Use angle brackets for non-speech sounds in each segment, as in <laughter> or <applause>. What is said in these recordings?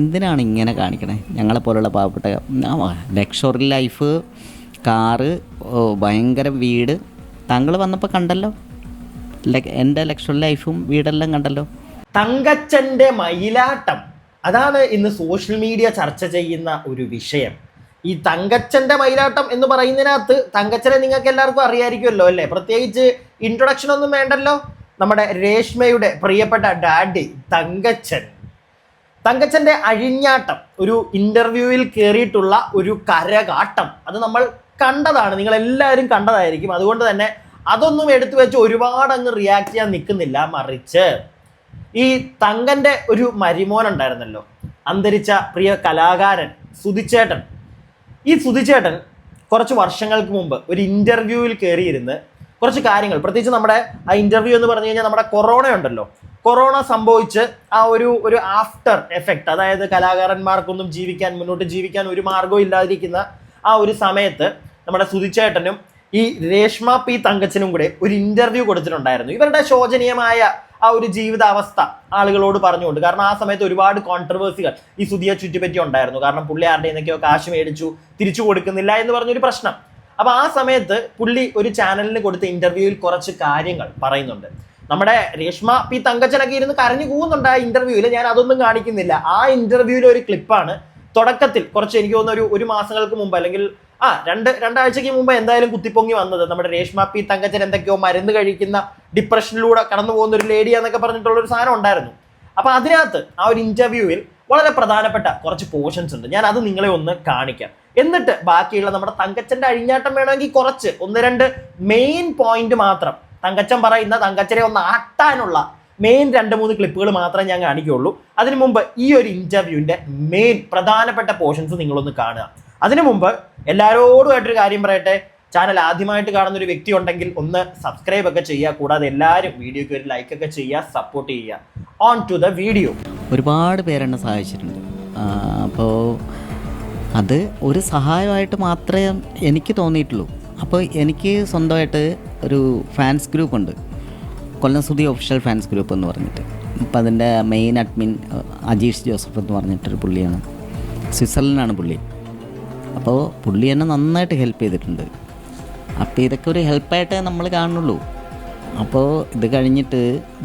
എന്തിനാണ് ഇങ്ങനെ കാണിക്കണേ? ഞങ്ങളെ പോലുള്ള പാവപ്പെട്ട ലക്ഷറി ലൈഫ് കാറ് ഭയങ്കര വീട്. താങ്കൾ വന്നപ്പോൾ കണ്ടല്ലോ? എന്റെ ലക്ഷറി ലൈഫും വീടെല്ലാം കണ്ടല്ലോ. തങ്കച്ചന്റെ മയിലാട്ടം. അതാണ് ഇന്ന് സോഷ്യൽ മീഡിയ ചർച്ച ചെയ്യുന്ന ഒരു വിഷയം. ഈ തങ്കച്ചന്റെ മയിലാട്ടം എന്ന് പറയുന്നതിനകത്ത് തങ്കച്ചനെ നിങ്ങൾക്ക് എല്ലാവർക്കും അറിയായിരിക്കുമല്ലോ അല്ലേ? പ്രത്യേകിച്ച് ഇൻട്രൊഡക്ഷൻ ഒന്നും വേണ്ടല്ലോ. നമ്മുടെ രേഷ്മയുടെ പ്രിയപ്പെട്ട ഡാഡി തങ്കച്ചൻ. തങ്കച്ചന്റെ അഴിഞ്ഞാട്ടം ഒരു ഇന്റർവ്യൂവിൽ കയറിയിട്ടുള്ള ഒരു കരകാട്ടം അത് നമ്മൾ കണ്ടതാണ്. നിങ്ങൾ എല്ലാവരും കണ്ടതായിരിക്കും. അതുകൊണ്ട് തന്നെ അതൊന്നും എടുത്തു വെച്ച് ഒരുപാട് അങ്ങ് റിയാക്ട് ചെയ്യാൻ നിൽക്കുന്നില്ല മറിച്ച്. ഈ തങ്കന്റെ ഒരു മരിമോൻ ഉണ്ടായിരുന്നല്ലോ അന്തരിച്ച പ്രിയ കലാകാരൻ സുധിച്ചേട്ടൻ. ഈ സുധിച്ചേട്ടൻ കുറച്ച് വർഷങ്ങൾക്ക് മുമ്പ് ഒരു ഇന്റർവ്യൂവിൽ കയറിയിരുന്ന് കുറച്ച് കാര്യങ്ങൾ. പ്രത്യേകിച്ച് നമ്മുടെ ആ ഇന്റർവ്യൂ എന്ന് പറഞ്ഞു കഴിഞ്ഞാൽ നമ്മുടെ കൊറോണ ഉണ്ടല്ലോ. കൊറോണ സംഭവിച്ച് ആ ഒരു ഒരു ആഫ്റ്റർ എഫക്റ്റ് അതായത് കലാകാരന്മാർക്കൊന്നും ജീവിക്കാൻ മുന്നോട്ട് ജീവിക്കാൻ ഒരു മാർഗവും ഇല്ലാതിരിക്കുന്ന ആ ഒരു സമയത്ത് നമ്മുടെ സുതിച്ചേട്ടനും ഈ രേഷ്മ പി തങ്കച്ചനും കൂടെ ഒരു ഇന്റർവ്യൂ കൊടുത്തിട്ടുണ്ടായിരുന്നു. ഇവരുടെ ശോചനീയമായ ആ ഒരു ജീവിതാവസ്ഥ ആളുകളോട് പറഞ്ഞുകൊണ്ട്. കാരണം ആ സമയത്ത് ഒരുപാട് കോൺട്രവേഴ്സികൾ ഈ സുതിയെ ചുറ്റിപ്പറ്റി ഉണ്ടായിരുന്നു. കാരണം പുള്ളി ആരുടെ നിന്നൊക്കെയോ കാശ് മേടിച്ചു തിരിച്ചു കൊടുക്കുന്നില്ല എന്ന് പറഞ്ഞൊരു പ്രശ്നം. അപ്പൊ ആ സമയത്ത് പുള്ളി ഒരു ചാനലിന് കൊടുത്ത ഇന്റർവ്യൂവിൽ കുറച്ച് കാര്യങ്ങൾ പറയുന്നുണ്ട്. നമ്മുടെ രേഷ്മ പി തങ്കച്ചനൊക്കെ ഇരുന്ന് കരഞ്ഞു പോകുന്നുണ്ട് ആ ഇന്റർവ്യൂവിൽ ഞാൻ അതൊന്നും കാണിക്കുന്നില്ല. ആ ഇന്റർവ്യൂവിലെ ഒരു ക്ലിപ്പാണ് തുടക്കത്തിൽ കുറച്ച് എനിക്ക് തോന്നുന്ന ഒരു ഒരു മാസങ്ങൾക്ക് മുമ്പ് അല്ലെങ്കിൽ ആ രണ്ട് രണ്ടാഴ്ചയ്ക്ക് മുമ്പ് എന്തായാലും കുത്തിപ്പൊങ്ങി വന്നത് നമ്മുടെ രേഷ്മ പി തങ്കച്ചൻ എന്തൊക്കെയോ മരുന്ന് കഴിക്കുന്ന ഡിപ്രഷനിലൂടെ കടന്നു പോകുന്ന ഒരു ലേഡി എന്നൊക്കെ പറഞ്ഞിട്ടുള്ള ഒരു സാധനം ഉണ്ടായിരുന്നു. അപ്പൊ അതിനകത്ത് ആ ഒരു ഇന്റർവ്യൂവിൽ വളരെ പ്രധാനപ്പെട്ട കുറച്ച് പോർഷൻസ് ഉണ്ട്. ഞാൻ അത് നിങ്ങളെ ഒന്ന് കാണിക്കാം. എന്നിട്ട് ബാക്കിയുള്ള നമ്മുടെ തങ്കച്ചന്റെ അഴിഞ്ഞാട്ടം വേണമെങ്കിൽ കുറച്ച്. ഒന്ന് രണ്ട് മെയിൻ പോയിന്റ് മാത്രം. തങ്കച്ചൻ പറയുന്ന തങ്കച്ചനെ ഒന്ന് ആട്ടാനുള്ള മെയിൻ രണ്ട് മൂന്ന് ക്ലിപ്പുകൾ മാത്രമേ ഞാൻ കാണിക്കുകയുള്ളൂ. അതിനു മുമ്പ് ഈ ഒരു ഇന്റർവ്യൂവിന്റെ മെയിൻ പ്രധാനപ്പെട്ട പോർഷൻസ് നിങ്ങളൊന്ന് കാണുക. അതിനു മുമ്പ് എല്ലാവരോടുമായിട്ടൊരു കാര്യം പറയട്ടെ. ചാനൽ ആദ്യമായിട്ട് കാണുന്ന ഒരു വ്യക്തി ഉണ്ടെങ്കിൽ ഒന്ന് സബ്സ്ക്രൈബ് ഒക്കെ ചെയ്യുക. കൂടാതെ എല്ലാവരും വീഡിയോയ്ക്ക് ഒരു ലൈക്ക് ഒക്കെ ചെയ്യുക സപ്പോർട്ട് ചെയ്യുക. ഓൺ ടു ദ വീഡിയോ ഒരുപാട് പേരെന്നെ സഹായിച്ചിട്ടുണ്ട്. അപ്പോൾ അത് ഒരു സഹായമായിട്ട് മാത്രമേ എനിക്ക് തോന്നിയിട്ടുള്ളൂ. അപ്പോൾ എനിക്ക് സ്വന്തമായിട്ട് ഒരു ഫാൻസ് ഗ്രൂപ്പ് ഉണ്ട്. Kollam Sudhi official fans group എന്ന് പറഞ്ഞിട്ട്. അപ്പം അതിന്റെ മെയിൻ അഡ്മിൻ അജീഷ് ജോസഫ് എന്ന് പറഞ്ഞിട്ടൊരു പുള്ളിയാണ്. സ്വിറ്റ്സർലൻഡാണ് പുള്ളി. അപ്പോൾ പുള്ളി എന്നെ നന്നായിട്ട് ഹെൽപ്പ് ചെയ്തിട്ടുണ്ട്. അപ്പോൾ ഇതൊക്കെ ഒരു ഹെൽപ്പായിട്ടേ നമ്മൾ കാണുള്ളൂ. അപ്പോൾ ഇത് കഴിഞ്ഞിട്ട്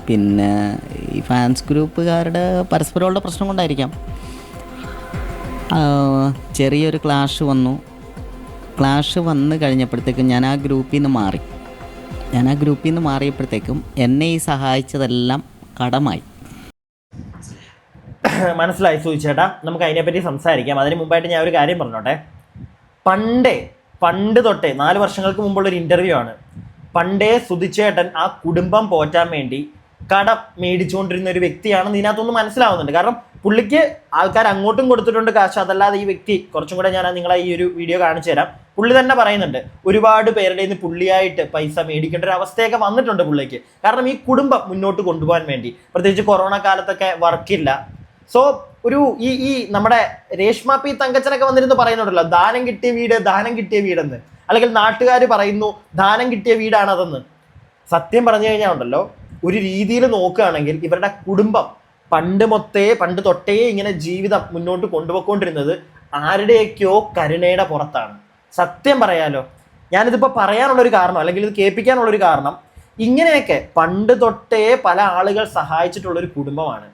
പിന്നെ ഈ ഫാൻസ് ഗ്രൂപ്പുകാരുടെ പരസ്പരമുള്ള പ്രശ്നം കൊണ്ടായിരിക്കാം. ചെറിയൊരു ക്ലാഷ് വന്നു. ക്ലാഷ് വന്ന് കഴിഞ്ഞപ്പോഴത്തേക്കും ഞാൻ ആ ഗ്രൂപ്പിൽ നിന്ന് മാറി. ഞാൻ ആ ഗ്രൂപ്പിൽ നിന്ന് മാറിയപ്പോഴത്തേക്കും എന്നെ ഈ സഹായിച്ചതെല്ലാം കടമായി. <coughs> മനസ്സിലായി സൂചിച്ചേട്ടാ. നമുക്ക് അതിനെപ്പറ്റി സംസാരിക്കാം. അതിന് മുമ്പായിട്ട് ഞാൻ ഒരു കാര്യം പറഞ്ഞോട്ടെ. പണ്ടേ പണ്ട് തൊട്ടേ നാല് വർഷങ്ങൾക്ക് മുമ്പുള്ള ഒരു ഇന്റർവ്യൂ ആണ്. പണ്ടേ സുധിച്ചേട്ടൻ ആ കുടുംബം പോറ്റാൻ വേണ്ടി കടം മേടിച്ചുകൊണ്ടിരുന്ന ഒരു വ്യക്തിയാണെന്ന് ഇതിനകത്തൊന്ന് മനസ്സിലാവുന്നുണ്ട്. കാരണം പുള്ളിക്ക് ആൾക്കാർ അങ്ങോട്ടും കൊടുത്തിട്ടുണ്ട് കാശ്. അതല്ലാതെ ഈ വ്യക്തി കുറച്ചും കൂടെ ഞാൻ നിങ്ങളെ ഈ ഒരു വീഡിയോ കാണിച്ചു തരാം. പുള്ളി തന്നെ പറയുന്നുണ്ട് ഒരുപാട് പേരുടെ നിന്ന് പുള്ളിയായിട്ട് പൈസ മേടിക്കേണ്ട ഒരു അവസ്ഥയൊക്കെ വന്നിട്ടുണ്ട് പുള്ളിക്ക്. കാരണം ഈ കുടുംബം മുന്നോട്ട് കൊണ്ടുപോകാൻ വേണ്ടി. പ്രത്യേകിച്ച് കൊറോണ കാലത്തൊക്കെ വർക്കില്ല സോ ഒരു ഈ ഈ നമ്മുടെ രേഷ്മ പി തങ്കച്ചനൊക്കെ വന്നിരുന്ന് പറയുന്നുണ്ടല്ലോ ദാനം കിട്ടിയ വീട് ദാനം കിട്ടിയ വീടെന്ന്. അല്ലെങ്കിൽ നാട്ടുകാർ പറയുന്നു ദാനം കിട്ടിയ വീടാണ് അതെന്ന് സത്യം പറഞ്ഞു കഴിഞ്ഞാൽ ഉണ്ടല്ലോ ഒരു രീതിയിൽ നോക്കുകയാണെങ്കിൽ ഇവരുടെ കുടുംബം പണ്ട് മൊത്തേ പണ്ട് തൊട്ടേ ഇങ്ങനെ ജീവിതം മുന്നോട്ട് കൊണ്ടുപോയിക്കൊണ്ടിരുന്നത് ആരുടെയൊക്കെയോ കരുണയുടെ പുറത്താണ്. സത്യം പറയാലോ ഞാനിതിപ്പോൾ പറയാനുള്ളൊരു കാരണം അല്ലെങ്കിൽ ഇത് കേൾപ്പിക്കാനുള്ളൊരു കാരണം ഇങ്ങനെയൊക്കെ പണ്ട് തൊട്ടേ പല ആളുകൾ സഹായിച്ചിട്ടുള്ളൊരു കുടുംബമാണ്.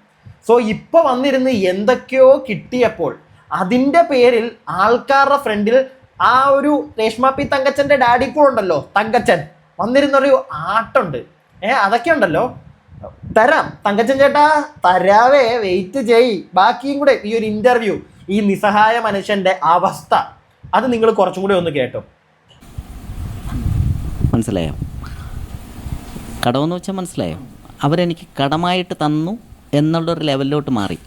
സോ ഇപ്പൊ വന്നിരുന്ന് എന്തൊക്കെയോ കിട്ടിയപ്പോൾ അതിന്റെ പേരിൽ ആൾക്കാരുടെ ഫ്രണ്ടിൽ ആ ഒരു രേഷ്മ പി തങ്കച്ചന്റെ ഡാഡി കൂടെ ഉണ്ടല്ലോ തങ്കച്ചൻ. വന്നിരുന്നൊരു ആട്ടുണ്ട്. ഏഹ് അതൊക്കെ ഉണ്ടല്ലോ. തരാം. തങ്കച്ചൻ ചേട്ടാ തരാവേ വെയിറ്റ് ചെയ്. ബാക്കിയും കൂടെ ഈ ഒരു ഇന്റർവ്യൂ ഈ നിസ്സഹായ മനുഷ്യന്റെ അവസ്ഥ അത് നിങ്ങൾ കുറച്ചും കൂടെ ഒന്ന് കേട്ടോ. മനസ്സിലായോ? കടമെന്ന് വെച്ചാൽ മനസ്സിലായോ? അവരെനിക്ക് കടമായിട്ട് തന്നു എന്നുള്ളൊരു ലെവലിലോട്ട് മാറി.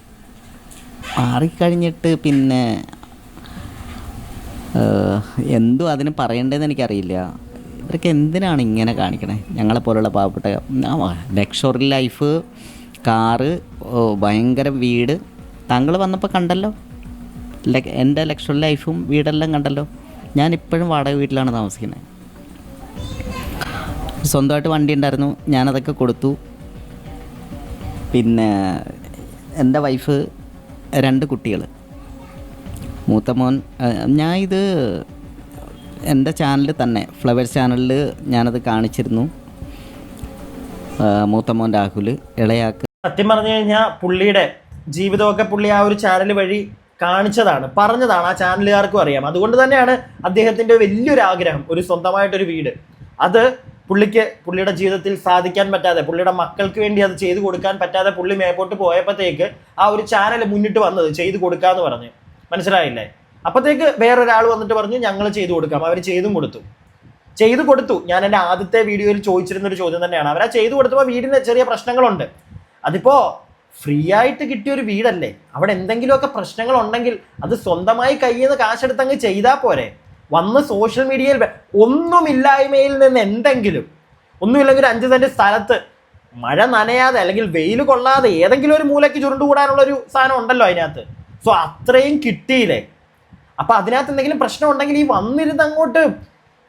മാറിക്കഴിഞ്ഞിട്ട് പിന്നെ എന്തോ അതിന് പറയേണ്ടതെന്ന് എനിക്കറിയില്ല. ഇവരൊക്കെ എന്തിനാണ് ഇങ്ങനെ കാണിക്കണേ? ഞങ്ങളെ പോലുള്ള പാവപ്പെട്ട ലക്ഷറി ലൈഫ് കാറ് ഭയങ്കര വീട്. താങ്കൾ വന്നപ്പോൾ കണ്ടല്ലോ? എന്റെ ലക്ഷറി ലൈഫും വീടെല്ലാം കണ്ടല്ലോ? ഞാൻ ഇപ്പോഴും വാടക വീട്ടിലാണ് താമസിക്കുന്നത്. സ്വന്തമായിട്ട് വണ്ടി ഉണ്ടായിരുന്നു. ഞാനതൊക്കെ കൊടുത്തു. പിന്നെ എന്റെ വൈഫ് രണ്ട് കുട്ടികൾ മൂത്ത മോൻ ഞാൻ ഇത് എന്റെ ചാനലിൽ തന്നെ ഫ്ലവേഴ്സ് ചാനലിൽ ഞാനത് കാണിച്ചിരുന്നു. മൂത്തമോൻ രാഹുൽ ഇളയാക്ക്. സത്യം പറഞ്ഞു കഴിഞ്ഞാൽ പുള്ളിയുടെ ജീവിതമൊക്കെ പുള്ളി ആ ഒരു ചാനൽ വഴി കാണിച്ചതാണ് പറഞ്ഞതാണ് ആ ചാനലുകാർക്കും അറിയാം. അതുകൊണ്ട് തന്നെയാണ് അദ്ദേഹത്തിന്റെ വലിയൊരു ആഗ്രഹം ഒരു സ്വന്തമായിട്ടൊരു വീട്. അത് പുള്ളിക്ക് പുള്ളിയുടെ ജീവിതത്തിൽ സാധിക്കാൻ പറ്റാതെ പുള്ളിയുടെ മക്കൾക്ക് വേണ്ടി അത് ചെയ്തു കൊടുക്കാൻ പറ്റാതെ പുള്ളി മേപ്പോട്ട് പോയപ്പോഴത്തേക്ക് ആ ഒരു ചാനൽ മുന്നിട്ട് വന്നത് ചെയ്തു കൊടുക്കാന്ന് പറഞ്ഞ്. മനസ്സിലായില്ലേ? അപ്പോഴത്തേക്ക് വേറൊരാൾ വന്നിട്ട് പറഞ്ഞു ഞങ്ങൾ ചെയ്തു കൊടുക്കാം. അവർ ചെയ്തും കൊടുത്തു. ചെയ്തു കൊടുത്തു. ഞാൻ എന്റെ ആദ്യത്തെ വീഡിയോയിൽ ചോദിച്ചിരുന്ന ഒരു ചോദ്യം തന്നെയാണ്. അവരാ ചെയ്തു കൊടുത്തപ്പോൾ വീടിന് ചെറിയ പ്രശ്നങ്ങളുണ്ട്. അതിപ്പോ ഫ്രീ ആയിട്ട് കിട്ടിയ ഒരു വീടല്ലേ? അവിടെ എന്തെങ്കിലുമൊക്കെ പ്രശ്നങ്ങൾ ഉണ്ടെങ്കിൽ അത് സ്വന്തമായി കയ്യിൽ നിന്ന് കാശെടുത്തങ്ങ് ചെയ്താൽ പോരെ. വന്ന് സോഷ്യൽ മീഡിയയിൽ ഒന്നുമില്ലായ്മയിൽ നിന്ന് എന്തെങ്കിലും ഒന്നുമില്ലെങ്കിൽ ഒരു അഞ്ച് സെന്റ് സ്ഥലത്ത് മഴ നനയാതെ അല്ലെങ്കിൽ വെയിൽ കൊള്ളാതെ ഏതെങ്കിലും ഒരു മൂലയ്ക്ക് ചുരുണ്ടുകൂടാനുള്ള ഒരു സാധനം ഉണ്ടല്ലോ അതിനകത്ത്. സോ അത്രയും കിട്ടിയില്ലേ? അപ്പൊ അതിനകത്ത് എന്തെങ്കിലും പ്രശ്നം ഉണ്ടെങ്കിൽ ഈ വന്നിരുന്ന് അങ്ങോട്ട്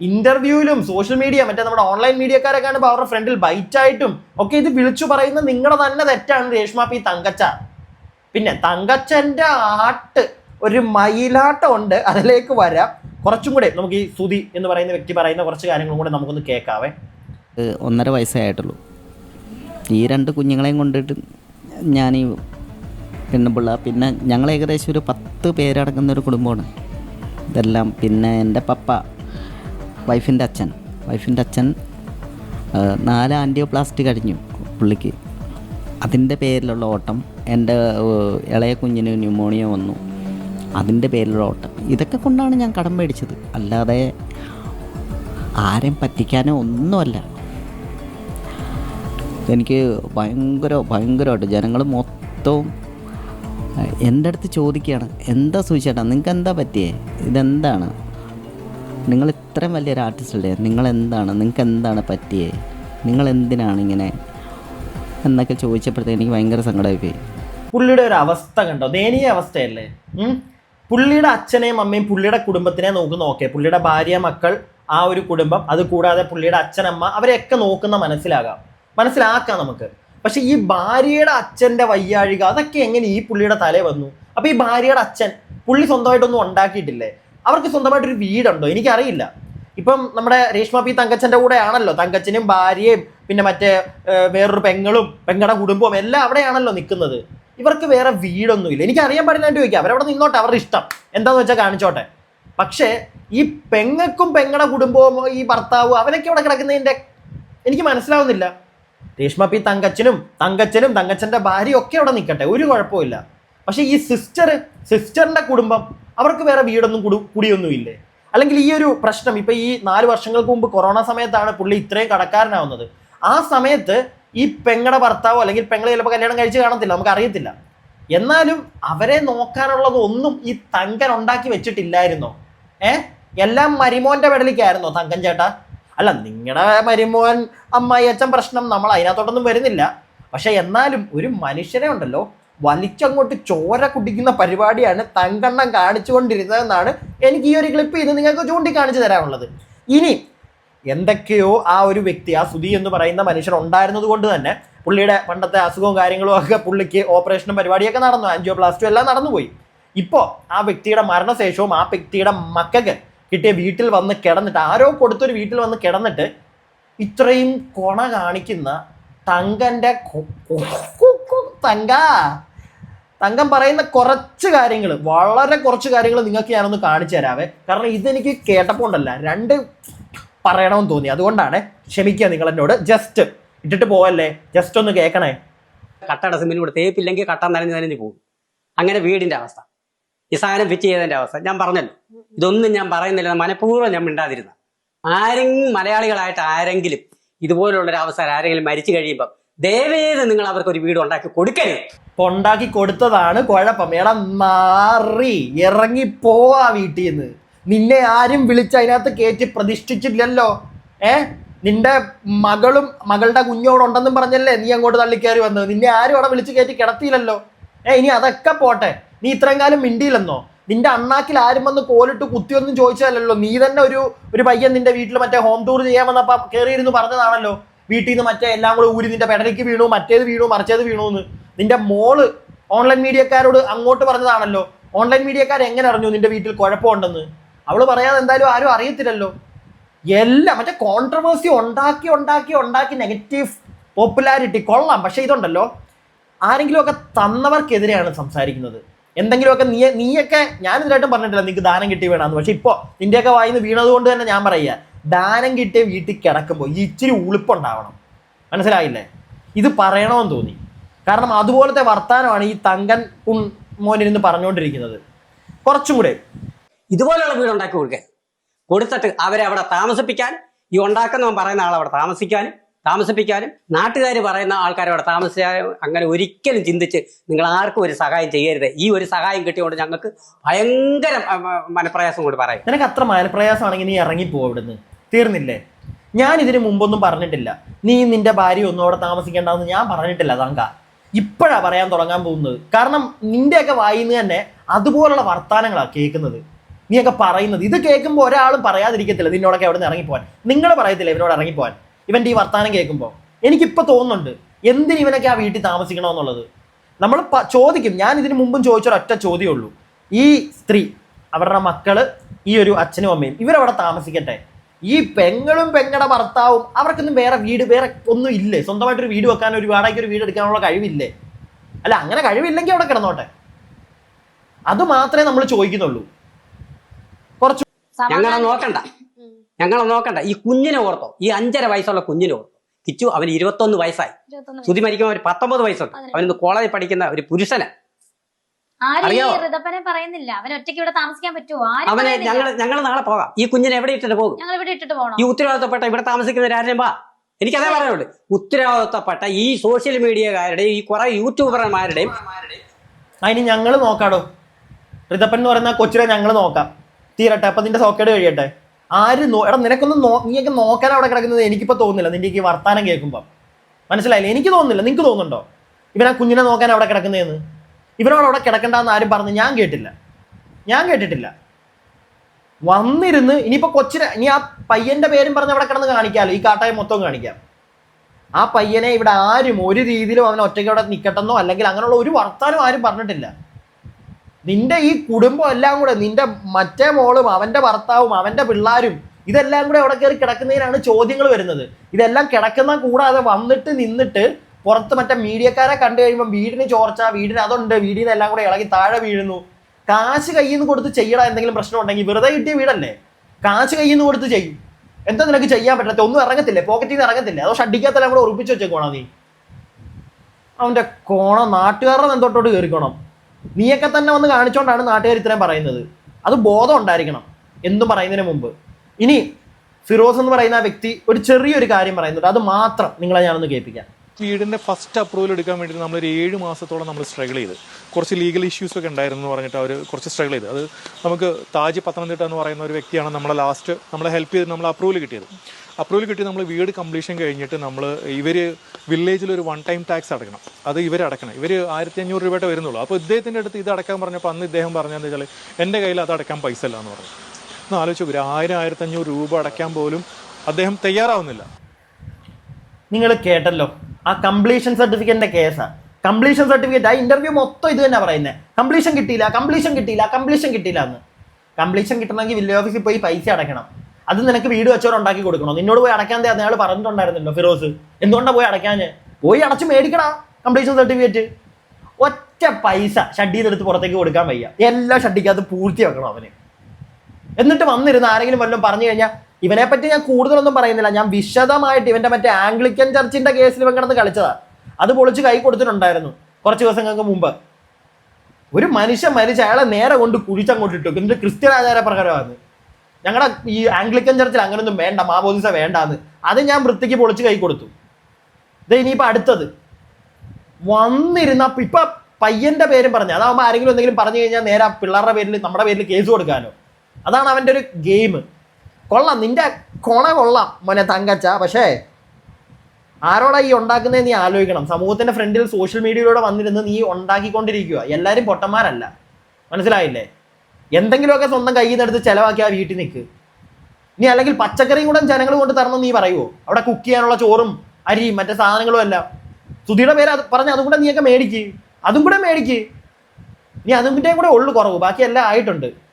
ഇന്റർവ്യൂവിലും സോഷ്യൽ മീഡിയ മറ്റേ നമ്മുടെ ഓൺലൈൻ മീഡിയക്കാരൊക്കെ ആണ് അവരുടെ ഫ്രണ്ടിൽ ബൈറ്റ് ആയിട്ടും ഒക്കെ ഇത് വിളിച്ചു പറയുന്നത് നിങ്ങളുടെ തന്നെ തെറ്റാണ് രേഷ്മ പി തങ്കച്ച. പിന്നെ തങ്കച്ചന്റെ ആട്ട് ഒരു മയിലാട്ടം ഉണ്ട്. അതിലേക്ക് വരാം. കുറച്ചും കൂടെ നമുക്ക് ഈ സുതി എന്ന് പറയുന്ന വ്യക്തി പറയുന്ന കുറച്ച് കാര്യങ്ങളും കൂടെ നമുക്കൊന്ന് കേൾക്കാവേ. ഒന്നര വയസ്സേ ആയിട്ടുള്ളൂ. ഈ രണ്ട് കുഞ്ഞുങ്ങളെയും കൊണ്ടിട്ട് ഞാൻ ഈ പെണ്ണുപിള്ള പിന്നെ ഞങ്ങൾ ഏകദേശം ഒരു പത്ത് പേരടങ്ങുന്ന ഒരു കുടുംബമാണ്. ഇതെല്ലാം പിന്നെ എന്റെ പപ്പ വൈഫിന്റെ അച്ഛൻ. വൈഫിന്റെ അച്ഛൻ നാല് ആന്റിയോപ്ലാസ്റ്റ് കഴിഞ്ഞു പുള്ളിക്ക്. അതിന്റെ പേരിലുള്ള ഓട്ടം എന്റെ ഇളയ കുഞ്ഞിന് ന്യൂമോണിയ വന്നു. അതിന്റെ പേരിലുള്ള ഓട്ടം. ഇതൊക്കെ കൊണ്ടാണ് ഞാൻ കടം മേടിച്ചത്. അല്ലാതെ ആരെയും പറ്റിക്കാനോ ഒന്നുമല്ല. എനിക്ക് ഭയങ്കര ഭയങ്കരമായിട്ട് ജനങ്ങൾ മൊത്തവും എന്റെ അടുത്ത് ചോദിക്കുകയാണ് എന്താ സൂചിച്ചേട്ടാ നിങ്ങൾക്ക് എന്താ പറ്റിയേ? ഇതെന്താണ്? നിങ്ങൾ ഇത്രയും വലിയൊരു ആർട്ടിസ്റ്റ് അല്ലേ നിങ്ങൾ എന്താണ് നിങ്ങൾക്ക് എന്താണ് പറ്റിയേ? നിങ്ങൾ എന്തിനാണ് ഇങ്ങനെ? എന്നൊക്കെ ചോദിച്ചപ്പോഴത്തേക്ക് എനിക്ക് ഭയങ്കര സങ്കടമായി പോയി പുള്ളിയുടെ ഒരു അവസ്ഥ കണ്ടോ? ദയനീയ അവസ്ഥയല്ലേ? പുള്ളിയുടെ അച്ഛനെയും അമ്മയും പുള്ളിയുടെ കുടുംബത്തിനെ നോക്കുന്ന നോക്കേ പുള്ളിയുടെ ഭാര്യ മക്കൾ ആ ഒരു കുടുംബം അത് കൂടാതെ പുള്ളിയുടെ അച്ഛനമ്മ അവരെയൊക്കെ നോക്കുന്ന മനസ്സിലാകാം. മനസ്സിലാക്കാം നമുക്ക്. പക്ഷെ ഈ ഭാര്യയുടെ അച്ഛന്റെ വയ്യാഴിക അതൊക്കെ എങ്ങനെ ഈ പുള്ളിയുടെ തലേ വന്നു? അപ്പൊ ഈ ഭാര്യയുടെ അച്ഛൻ പുള്ളി സ്വന്തമായിട്ടൊന്നും ഉണ്ടാക്കിയിട്ടില്ലേ? അവർക്ക് സ്വന്തമായിട്ടൊരു വീടുണ്ടോ? എനിക്കറിയില്ല. ഇപ്പം നമ്മുടെ രേഷ്മ പി തങ്കച്ചന്റെ കൂടെ ആണല്ലോ തങ്കച്ചനും ഭാര്യയും പിന്നെ മറ്റേ വേറൊരു പെങ്ങളും പെങ്ങളുടെ കുടുംബവും എല്ലാം അവിടെയാണല്ലോ നിൽക്കുന്നത്. ഇവർക്ക് വേറെ വീടൊന്നുമില്ല. എനിക്ക് അറിയാൻ പാടില്ലാണ്ട് ചോദിക്കാം. അവരവിടെ നിന്നോട്ടെ അവരുടെ ഇഷ്ടം. എന്താന്ന് വെച്ചാൽ കാണിച്ചോട്ടെ. പക്ഷേ ഈ പെങ്ങക്കും പെങ്ങളുടെ കുടുംബവും ഈ ഭർത്താവും അവരൊക്കെ ഇവിടെ കിടക്കുന്നതിന്റെ എനിക്ക് മനസ്സിലാവുന്നില്ല. രേഷ്മ പി തങ്കച്ചനും തങ്കച്ചനും തങ്കച്ചന്റെ ഭാര്യയും ഒക്കെ അവിടെ നിൽക്കട്ടെ ഒരു കുഴപ്പമില്ല പക്ഷെ ഈ സിസ്റ്റർ സിസ്റ്ററിന്റെ കുടുംബം അവർക്ക് വേറെ വീടൊന്നും കുടു കുടിയൊന്നും ഇല്ലേ അല്ലെങ്കിൽ ഈ ഒരു പ്രശ്നം ഇപ്പൊ ഈ നാല് വർഷങ്ങൾക്ക് മുമ്പ് കൊറോണ സമയത്താണ് പുള്ളി ഇത്രയും കടക്കാരനാവുന്നത്. ആ സമയത്ത് ഈ പെങ്ങളുടെ ഭർത്താവോ അല്ലെങ്കിൽ പെങ്ങളെ ചിലപ്പോൾ കല്യാണം കഴിച്ച് കാണത്തില്ല നമുക്ക് അറിയത്തില്ല എന്നാലും അവരെ നോക്കാനുള്ളത് ഒന്നും ഈ തങ്കൻ ഉണ്ടാക്കി വെച്ചിട്ടില്ലായിരുന്നോ? ഏ? എല്ലാം മരിമോന്റെ വെടലിക്കായിരുന്നോ തങ്കൻ ചേട്ടാ? അല്ല നിങ്ങളുടെ മരുമോൻ അമ്മായി അച്ഛൻ പ്രശ്നം നമ്മൾ അതിനകത്തോട്ടൊന്നും വരുന്നില്ല. പക്ഷെ എന്നാലും ഒരു മനുഷ്യനെ ഉണ്ടല്ലോ വലിച്ചങ്ങോട്ട് ചോര കുടിക്കുന്ന പരിപാടിയാണ് തങ്കണ്ണം കാണിച്ചുകൊണ്ടിരുന്നതെന്നാണ് എനിക്ക് ഈ ഒരു ക്ലിപ്പ് ഇത് നിങ്ങൾക്ക് ചൂണ്ടിക്കാണിച്ചു തരാനുള്ളത്. ഇനി എന്തൊക്കെയോ ആ ഒരു വ്യക്തി ആ സുധി എന്ന് പറയുന്ന മനുഷ്യൻ ഉണ്ടായിരുന്നത് കൊണ്ട് തന്നെ പുള്ളിയുടെ പണ്ടത്തെ അസുഖവും കാര്യങ്ങളും ഒക്കെ പുള്ളിക്ക് ഓപ്പറേഷനും പരിപാടിയൊക്കെ നടന്നു ആൻജിയോപ്ലാസ്റ്റും എല്ലാം നടന്നുപോയി. ഇപ്പോൾ ആ വ്യക്തിയുടെ മരണശേഷവും ആ വ്യക്തിയുടെ മക്കൾക്ക് കിട്ടിയ വീട്ടിൽ വന്ന് കിടന്നിട്ട് ആരോ കൊടുത്തൊരു വീട്ടിൽ വന്ന് കിടന്നിട്ട് ഇത്രയും കൊണ കാണിക്കുന്ന തങ്കന്റെ തങ്ക. തങ്കം പറയുന്ന കുറച്ച് കാര്യങ്ങൾ വളരെ കുറച്ച് കാര്യങ്ങൾ നിങ്ങൾക്ക് ഞാനൊന്ന് കാണിച്ചു തരാവേ. കാരണം ഇതെനിക്ക് കേട്ടപ്പോൾ ഉണ്ടല്ല രണ്ട് പറയണമെന്ന് തോന്നി. അതുകൊണ്ടാണ് ക്ഷമിക്കുക നിങ്ങൾ എന്നോട് ജസ്റ്റ് ഇട്ടിട്ട് പോവല്ലേ? ജസ്റ്റ് ഒന്ന് കേൾക്കണേ. കട്ടട സിമെന്റ് കൂടെ തേപ്പില്ലെങ്കിൽ കട്ട നനഞ്ഞ് നനഞ്ഞ് പോകും. അങ്ങനെ വീടിന്റെ അവസ്ഥ. ഈ സാധനം ഫിറ്റ് ചെയ്തതിന്റെ അവസ്ഥ. ഞാൻ പറഞ്ഞല്ലോ. ഇതൊന്നും ഞാൻ പറയുന്നില്ല. മനഃപൂർവം ഞാൻ മിണ്ടാതിരുന്ന. ആരെങ്കിലും മലയാളികളായിട്ട് ആരെങ്കിലും ഇതുപോലുള്ള ഒരു അവസരം ആരെങ്കിലും മരിച്ചു കഴിയുമ്പോൾ ദയവേത് നിങ്ങൾ അവർക്ക് ഒരു വീട് ഉണ്ടാക്കി കൊടുക്കരുത്. ഉണ്ടാക്കി കൊടുത്തതാണ് കുഴപ്പം. എടാ മാറി ഇറങ്ങി പോവാ വീട്ടിൽ നിന്ന് നിന്നെ ആരും വിളിച്ച് അതിനകത്ത് കയറ്റി പ്രതിഷ്ഠിച്ചില്ലല്ലോ. ഏ? നിന്റെ മകളും മകളുടെ കുഞ്ഞോടുണ്ടെന്നും പറഞ്ഞല്ലേ നീ അങ്ങോട്ട് തള്ളിക്കയറി വന്നത്? നിന്നെ ആരും അവിടെ വിളിച്ച് കയറ്റി കിടത്തിയില്ലല്ലോ. ഏ ഇനി അതൊക്കെ പോട്ടെ. നീ ഇത്രയും കാലം മിണ്ടിയില്ലെന്നോ? നിന്റെ അണ്ണാക്കിൽ ആരും വന്ന് കോലിട്ട് കുത്തിയൊന്നും ചോദിച്ചതല്ലല്ലോ. നീ തന്നെ ഒരു ഒരു പയ്യൻ നിന്റെ വീട്ടിൽ മറ്റേ ഹോം ടൂർ ചെയ്യാൻ വന്നപ്പോൾ കയറിയിരുന്നു പറഞ്ഞതാണല്ലോ. വീട്ടിൽ നിന്ന് മറ്റേ എല്ലാം കൂടെ ഊരി നിന്റെ പെടലിക്ക് വീണു മറ്റേത് വീണു മറിച്ചത് വീണു എന്ന് നിന്റെ മോൾ ഓൺലൈൻ മീഡിയക്കാരോട് അങ്ങോട്ട് പറഞ്ഞതാണല്ലോ. ഓൺലൈൻ മീഡിയക്കാർ എങ്ങനെ അറിഞ്ഞു നിന്റെ വീട്ടിൽ കുഴപ്പമുണ്ടെന്ന്? അവൾ പറയാതെ എന്തായാലും ആരും അറിയത്തില്ലല്ലോ. എല്ലാം മറ്റേ കോൺട്രവേഴ്സി ഉണ്ടാക്കി ഉണ്ടാക്കി ഉണ്ടാക്കി നെഗറ്റീവ് പോപ്പുലാരിറ്റി കൊള്ളാം. പക്ഷേ ഇതുണ്ടല്ലോ. ആരെങ്കിലുമൊക്കെ തന്നവർക്കെതിരെയാണ് സംസാരിക്കുന്നത്. എന്തെങ്കിലുമൊക്കെ നീ നീയൊക്കെ ഞാൻ ഇതിനായിട്ടും പറഞ്ഞിട്ടില്ല നിങ്ങൾക്ക് ദാനം കിട്ടി വേണമെന്ന് പക്ഷെ ഇപ്പോൾ നിന്റെയൊക്കെ വായിന്ന് വീണത് കൊണ്ട് തന്നെ ഞാൻ പറയുക ദാനം കിട്ടിയ വീട്ടിൽ കിടക്കുമ്പോൾ ഈ ഇച്ചിരി ഉളുപ്പുണ്ടാവണം. മനസ്സിലായില്ലേ? ഇത് പറയണമെന്ന് തോന്നി. കാരണം അതുപോലത്തെ വർത്താനമാണ് ഈ തങ്കൻ ഉൺ മോനിരുന്ന് പറഞ്ഞുകൊണ്ടിരിക്കുന്നത് കുറച്ചും കൂടെ. ഇതുപോലെയുള്ള വീട് ഉണ്ടാക്കി കൊടുക്കുക കൊടുത്തിട്ട് അവരെ അവിടെ താമസിപ്പിക്കാൻ ഈ ഉണ്ടാക്കുന്നവൻ പറയുന്ന ആളവിടെ താമസിക്കാനും താമസിപ്പിക്കാനും നാട്ടുകാർ പറയുന്ന ആൾക്കാരോട് താമസിക്കാനും അങ്ങനെ ഒരിക്കലും ചിന്തിച്ച് നിങ്ങൾ ആർക്കും ഒരു സഹായം ചെയ്യരുത്. ഈ ഒരു സഹായം കിട്ടിയോണ്ട് ഞങ്ങൾക്ക് ഭയങ്കര മനപ്രയാസം കൂടി പറയും. നിനക്ക് അത്ര മനപ്രയാസമാണെങ്കിൽ നീ ഇറങ്ങിപ്പോ ഇവിടുന്ന്. തീർന്നില്ലേ? ഞാൻ ഇതിന് മുമ്പൊന്നും പറഞ്ഞിട്ടില്ല. നീ നിന്റെ ഭാര്യ ഒന്നും അവിടെ താമസിക്കേണ്ടെന്ന് ഞാൻ പറഞ്ഞിട്ടില്ല തങ്ക. ഇപ്പോഴാ പറയാൻ തുടങ്ങാൻ പോകുന്നത്. കാരണം നിന്റെയൊക്കെ വായിന്ന് തന്നെ അതുപോലുള്ള വർത്തമാനങ്ങളാണ് കേൾക്കുന്നത്. നീയൊക്കെ പറയുന്നത്. ഇത് കേൾക്കുമ്പോൾ ഒരാളും പറയാതിരിക്കത്തില്ല നിന്നോടൊക്കെ അവിടെ നിന്ന് ഇറങ്ങിപ്പോവാൻ. നിങ്ങൾ പറയത്തില്ല ഇവനോട് ഇറങ്ങിപ്പോവാൻ. ഇവന്റെ ഈ വർത്തമാനം കേൾക്കുമ്പോൾ എനിക്കിപ്പോൾ തോന്നുന്നുണ്ട് എന്തിന് ഇവനൊക്കെ ആ വീട്ടിൽ താമസിക്കണമെന്നുള്ളത്? നമ്മൾ ചോദിക്കും. ഞാൻ ഇതിന് മുമ്പും ചോദിച്ചൊരൊറ്റ ചോദ്യമേ ഉള്ളൂ ഈ സ്ത്രീ അവരുടെ മക്കൾ ഈ ഒരു അച്ഛനും അമ്മയും ഇവരവിടെ താമസിക്കട്ടെ? ഈ പെങ്ങളും പെങ്ങളുടെ ഭർത്താവും അവർക്കൊന്നും വേറെ വീട് വേറെ ഒന്നും ഇല്ലേ? സ്വന്തമായിട്ടൊരു വീട് വെക്കാൻ ഒരു വാടകയ്ക്ക് ഒരു വീട് എടുക്കാനുള്ള കഴിവില്ലേ? അല്ല അങ്ങനെ കഴിവില്ലെങ്കിൽ അവിടെ കിടന്നോട്ടെ. അത് മാത്രമേ നമ്മൾ ചോദിക്കുന്നുള്ളൂ. കുറച്ച് നോക്കണ്ട. ഞങ്ങളെ നോക്കണ്ട. ഈ കുഞ്ഞിനെ ഓർത്തോ. ഈ അഞ്ചര വയസ്സുള്ള കുഞ്ഞിനെ ഓർത്തോ. കിച്ചു അവന് ഇരുപത്തൊന്ന് വയസ്സായി. ശ്രുതി മരിക്കുമ്പോൾ ഒരു പത്തൊമ്പത് വയസ്സുണ്ട്. അവനിന്ന് കോളേജിൽ പഠിക്കുന്ന ഒരു പുരുഷന്. പറയുന്നില്ല. അവൻ ഒറ്റയ്ക്ക് ഇവിടെ താമസിക്കാൻ പറ്റുമോ? അവനെ. ഞങ്ങൾ ഞങ്ങൾ നാളെ പോകാം. ഈ കുഞ്ഞിനെ എവിടെ ഇട്ടിട്ട് പോകും? ഞങ്ങൾ ഇവിടെ ഇട്ടിട്ട് പോകണം. ഈ ഉത്തരവാദിത്തപ്പെട്ട ഇവിടെ താമസിക്കുന്ന ആരും വാ. എനിക്കതേ പറയാനുള്ളൂ. ഉത്തരവാദിത്തപ്പെട്ട ഈ സോഷ്യൽ മീഡിയക്കാരുടെയും ഈ കുറെ യൂട്യൂബർമാരുടെയും അതിന് ഞങ്ങൾ നോക്കാടോ. ഋതപ്പൻ എന്ന് പറയുന്ന കൊച്ചിനെ ഞങ്ങൾ നോക്കാം. തീരട്ടെ. അപ്പൊ നിന്റെ സോക്കേട് കഴിയട്ടെ. ആര് നോ എടാ നിനക്കൊന്നും നോ നീയൊക്കെ നോക്കാൻ അവിടെ കിടക്കുന്നത് എനിക്കിപ്പോൾ തോന്നുന്നില്ല. നിന്റെ ഈ വർത്താനം കേൾക്കുമ്പോൾ മനസ്സിലായില്ലേ? എനിക്ക് തോന്നുന്നില്ല. നിങ്ങൾക്ക് തോന്നുന്നുണ്ടോ? ഇവൻ ആ കുഞ്ഞിനെ നോക്കാൻ അവിടെ കിടക്കുന്നതെന്ന്? ഇവനോട് അവിടെ കിടക്കണ്ടെന്ന് ആരും പറഞ്ഞ്. ഞാൻ കേട്ടില്ല. ഞാൻ കേട്ടിട്ടില്ല. വന്നിരുന്ന് ഇനിയിപ്പോൾ കൊച്ചിനെ ഇനി ആ പയ്യന്റെ പേരും പറഞ്ഞ് അവിടെ കിടന്ന് കാണിക്കാമല്ലോ ഈ കാട്ടായ മൊത്തം കാണിക്കാം. ആ പയ്യനെ ഇവിടെ ആരും ഒരു രീതിയിലും അവൻ ഒറ്റയ്ക്ക് അവിടെ നിൽക്കട്ടെന്നോ അല്ലെങ്കിൽ അങ്ങനെയുള്ള ഒരു വർത്താനം ആരും പറഞ്ഞിട്ടില്ല. നിന്റെ ഈ കുടുംബം എല്ലാം കൂടെ നിന്റെ മറ്റേ മോളും അവന്റെ ഭർത്താവും അവന്റെ പിള്ളാരും ഇതെല്ലാം കൂടെ അവിടെ കയറി കിടക്കുന്നതിനാണ് ചോദ്യങ്ങൾ വരുന്നത്. ഇതെല്ലാം കിടക്കുന്ന കൂടാതെ വന്നിട്ട് നിന്നിട്ട് പുറത്ത് മറ്റേ മീഡിയക്കാരെ കണ്ടു കഴിയുമ്പോൾ വീടിന് ചോർച്ച വീടിന് അതുണ്ട് വീടിന് എല്ലാം കൂടെ ഇളകി താഴെ വീഴുന്നു. കാശ് കയ്യിൽ നിന്ന് കൊടുത്ത് ചെയ്യടാ എന്തെങ്കിലും പ്രശ്നം ഉണ്ടെങ്കിൽ വെറുതെ കിട്ടിയ വീടല്ലേ? കാശ് കയ്യിൽ നിന്ന് കൊടുത്ത് ചെയ്യും. എന്താ നിനക്ക് ചെയ്യാൻ പറ്റാത്ത? ഒന്നും ഇറങ്ങത്തില്ലേ? പോക്കറ്റിൽ നിന്ന് ഇറങ്ങത്തില്ലേ? അതോ ഷഡിക്കാത്തെല്ലാം കൂടെ ഉറപ്പിച്ച് വെച്ചേക്കോണോ നീ? അവന്റെ കോണം നാട്ടുകാരുടെ നെന്തോട്ടോട്ട് കയറിക്കോണം? നീയൊക്കെ തന്നെ വന്ന് കാണിച്ചുകൊണ്ടാണ് നാട്ടുകാർ ഇത്രയും പറയുന്നത്. അത് ബോധം ഉണ്ടായിരിക്കണം. എന്തും പറയുന്നതിന് മുമ്പ്. ഇനി ഫിറോസ് എന്ന് പറയുന്ന ആ വ്യക്തി ഒരു ചെറിയൊരു കാര്യം പറയുന്നുണ്ട്. അത് മാത്രം നിങ്ങളെ ഞാനൊന്ന് കേൾപ്പിക്കാം. വീടിന്റെ ഫസ്റ്റ് അപ്രൂവൽ എടുക്കാൻ വേണ്ടിയിട്ട് നമ്മൾ ഒരു ഏഴ് മാസത്തോളം നമ്മൾ സ്ട്രഗിൾ ചെയ്ത്. കുറച്ച് ലീഗൽ ഇഷ്യൂസ് ഒക്കെ ഉണ്ടായിരുന്നു എന്ന് പറഞ്ഞിട്ട് അവർ കുറച്ച് സ്ട്രഗിൾ ചെയ്ത്. അത് നമുക്ക് താജ് പത്തനംതിട്ട എന്ന് പറയുന്ന ഒരു വ്യക്തിയാണ് നമ്മളെ ലാസ്റ്റ് നമ്മളെ ഹെൽപ്പ് ചെയ്ത് നമ്മൾ അപ്രൂവൽ കിട്ടിയത്. അപ്രൂവൽ കിട്ടി നമ്മൾ വീട് കംപ്ലീഷൻ കഴിഞ്ഞിട്ട് നമ്മൾ ഇവർ വില്ലേജിൽ ഒരു വൺ ടൈം ടാക്സ് അടക്കണം. അത് ഇവർ അടക്കണം. ഇവർ ആയിരത്തി അഞ്ഞൂറ് രൂപയുടെ വരുന്നുള്ളൂ. അപ്പോൾ ഇദ്ദേഹത്തിന്റെ അടുത്ത് ഇത് അടക്കാൻ പറഞ്ഞപ്പോൾ അന്ന് ഇദ്ദേഹം പറഞ്ഞതെന്ന് വെച്ചാൽ എന്റെ കയ്യിൽ അത് അടക്കാൻ പൈസ ഇല്ല എന്ന് പറഞ്ഞു. ഒന്ന് ആലോചിച്ചു ഒരു ആയിരം ആയിരത്തഞ്ഞൂറ് രൂപ അടക്കാൻ പോലും അദ്ദേഹം തയ്യാറാവുന്നില്ല. നിങ്ങൾ കേട്ടല്ലോ. ആ കംപ്ലീഷൻ സർട്ടിഫിക്കറ്റിന്റെ കേസാണ് കംപ്ലീഷൻ സർട്ടിഫിക്കറ്റ് ആ ഇന്റർവ്യൂ മൊത്തം ഇത് തന്നെ പറയുന്നത് കംപ്ലീഷൻ കിട്ടിയില്ല കംപ്ലീഷൻ കിട്ടിയില്ല കംപ്ലീഷൻ കിട്ടിയില്ല എന്ന്. കംപ്ലീഷൻ കിട്ടണമെങ്കിൽ വില്ലേജ് ഓഫീസിൽ പോയി പൈസ അടയ്ക്കണം. അത് നിനക്ക് വീട് വെച്ചവർ ഉണ്ടാക്കി കൊടുക്കണം? നിന്നോട് പോയി അടയ്ക്കാൻ തേ അയാൾ പറഞ്ഞിട്ടുണ്ടായിരുന്നല്ലോ ഫിറോസ്? എന്തുകൊണ്ടാണ് പോയി അടയ്ക്കാൻ? പോയി അടച്ച് മേടിക്കടാ കംപ്ലീഷൻ സർട്ടിഫിക്കറ്റ് ഒറ്റ പൈസ ഷഡ്ഡിയിൽ എടുത്ത് പുറത്തേക്ക് കൊടുക്കാൻ വയ്യ. എല്ലാം ഷഡ്ഡിക്കകത്ത് പൂർത്തിയാക്കണം അവന്. എന്നിട്ട് വന്നിരുന്ന് ആരെങ്കിലും വല്ലതും പറഞ്ഞു കഴിഞ്ഞാൽ ഇവനെ പറ്റി ഞാൻ കൂടുതലൊന്നും പറയുന്നില്ല. ഞാൻ വിശദമായിട്ട് ഇവന്റെ മറ്റേ ആംഗ്ലിക്കൻ ചർച്ചിന്റെ കേസിൽ ഇവൻ കിടന്ന് കളിച്ചതാ. അത് പൊളിച്ച് കൈ കൊടുത്തിട്ടുണ്ടായിരുന്നു കുറച്ച് ദിവസങ്ങൾക്ക് മുമ്പ്. ഒരു മനുഷ്യൻ മരിച്ച അയാളെ നേരെ കൊണ്ട് കുഴിച്ചങ്ങോട്ട് ഇട്ടു. എന്നിട്ട് ക്രിസ്ത്യൻ ആചാര പ്രകാരമാണ് ഞങ്ങളുടെ ഈ ആംഗ്ലിക്കൻ ചർച്ചിൽ അങ്ങനെയൊന്നും വേണ്ട മാബോദിസ വേണ്ടാന്ന്. അത് ഞാൻ വൃത്തിക്ക് പൊളിച്ച് കൈ കൊടുത്തു. ഇത് ഇനിയിപ്പോ അടുത്തത്. വന്നിരുന്ന ഇപ്പൊ പയ്യന്റെ പേരും പറഞ്ഞു. അതാവുമ്പോ ആരെങ്കിലും എന്തെങ്കിലും പറഞ്ഞു കഴിഞ്ഞാൽ നേരെ പിള്ളേരുടെ പേരിൽ നമ്മുടെ പേരിൽ കേസ് കൊടുക്കാനോ അതാണ് അവന്റെ ഒരു ഗെയിം കൊള്ളാം നിന്റെ കൊണ കൊള്ളാം മോനെ തങ്കച്ച. പക്ഷേ ആരോടാ ഈ ഉണ്ടാക്കുന്നത് നീ ആലോചിക്കണം. സമൂഹത്തിന്റെ ഫ്രണ്ടിൽ സോഷ്യൽ മീഡിയയിലൂടെ വന്നിരുന്ന് നീ ഉണ്ടാക്കിക്കൊണ്ടിരിക്കുക എല്ലാവരും പൊട്ടന്മാരല്ല. മനസ്സിലായില്ലേ? എന്തെങ്കിലുമൊക്കെ സ്വന്തം കയ്യിൽ നിന്ന് എടുത്ത് ചിലവാക്കി ആ വീട്ടിൽ നിൽക്ക്. നീ അല്ലെങ്കിൽ പച്ചക്കറിയും കൂടെ ജനങ്ങൾ കൊണ്ട് തരണം നീ പറയുമോ അവിടെ കുക്ക് ചെയ്യാനുള്ള ചോറും അരിയും മറ്റേ സാധനങ്ങളും എല്ലാം. സുധിയുടെ പേര് അത് അതും കൂടെ നീയൊക്കെ മേടിക്ക്. അതും കൂടെ മേടിക്ക്. നീ അതും കൂടെ ഉള്ളു കുറവ്. ബാക്കി എല്ലാം ആയിട്ടുണ്ട്.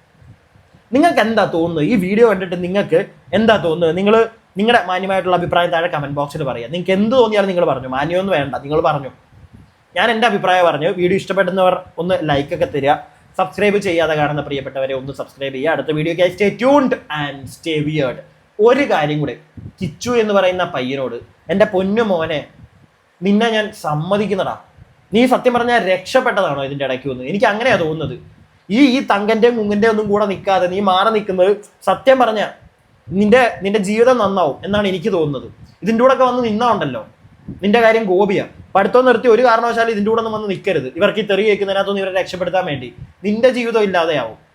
നിങ്ങൾക്ക് എന്താ തോന്നുന്നത്? ഈ വീഡിയോ കണ്ടിട്ട് നിങ്ങൾക്ക് എന്താ തോന്നുന്നത്? നിങ്ങൾ നിങ്ങളുടെ മാന്യമായിട്ടുള്ള അഭിപ്രായം താഴെ കമന്റ് ബോക്സിൽ പറയുക. നിങ്ങൾക്ക് എന്ത് തോന്നിയാലും നിങ്ങൾ പറഞ്ഞു. മാന്യമൊന്നും വേണ്ട. നിങ്ങൾ പറഞ്ഞു. ഞാൻ എന്റെ അഭിപ്രായം പറഞ്ഞു. വീഡിയോ ഇഷ്ടപ്പെടുന്നവർ ഒന്ന് ലൈക്ക് ഒക്കെ തരിക. സബ്സ്ക്രൈബ് ചെയ്യാതെ കാണുന്ന പ്രിയപ്പെട്ടവരെ ഒന്ന് സബ്സ്ക്രൈബ് ചെയ്യുക. അടുത്ത വീഡിയോയ്ക്ക് stay tuned and stay weird ഒരു കാര്യം കൂടെ. കിച്ചു എന്ന് പറയുന്ന പയ്യനോട് എന്റെ പൊന്നു മോനെ നിന്നെ ഞാൻ സമ്മതിക്കുന്നടാ നീ സത്യം പറഞ്ഞാൽ രക്ഷപ്പെട്ടതാണോ ഇതിന്റെ ഇടയ്ക്ക് വന്ന്? എനിക്ക് അങ്ങനെയാണ് തോന്നുന്നത്. ഈ ഈ തങ്കന്റെ മുങ്ങിന്റെ ഒന്നും കൂടെ നിൽക്കാതെ നീ മാറി നിൽക്കുന്നത് സത്യം പറഞ്ഞ നിന്റെ നിന്റെ ജീവിതം നന്നാവും എന്നാണ് എനിക്ക് തോന്നുന്നത്. ഇതിന്റെ കൂടെ ഒക്കെ വന്ന് നിന്നാണ്ടല്ലോ. നിന്റെ കാര്യം ഗോപിയാ. പഠിത്തം നിർത്തി ഒരു കാരണവശാലും ഇതിന്റെ കൂടെ ഒന്നും വന്ന് നിൽക്കരുത് ഇവർക്ക് ഈ തെറി കേൾക്കുന്നതിനകത്തൊന്നും ഇവരെ രക്ഷപ്പെടുത്താൻ വേണ്ടി. നിന്റെ ജീവിതം ഇല്ലാതെയാവും.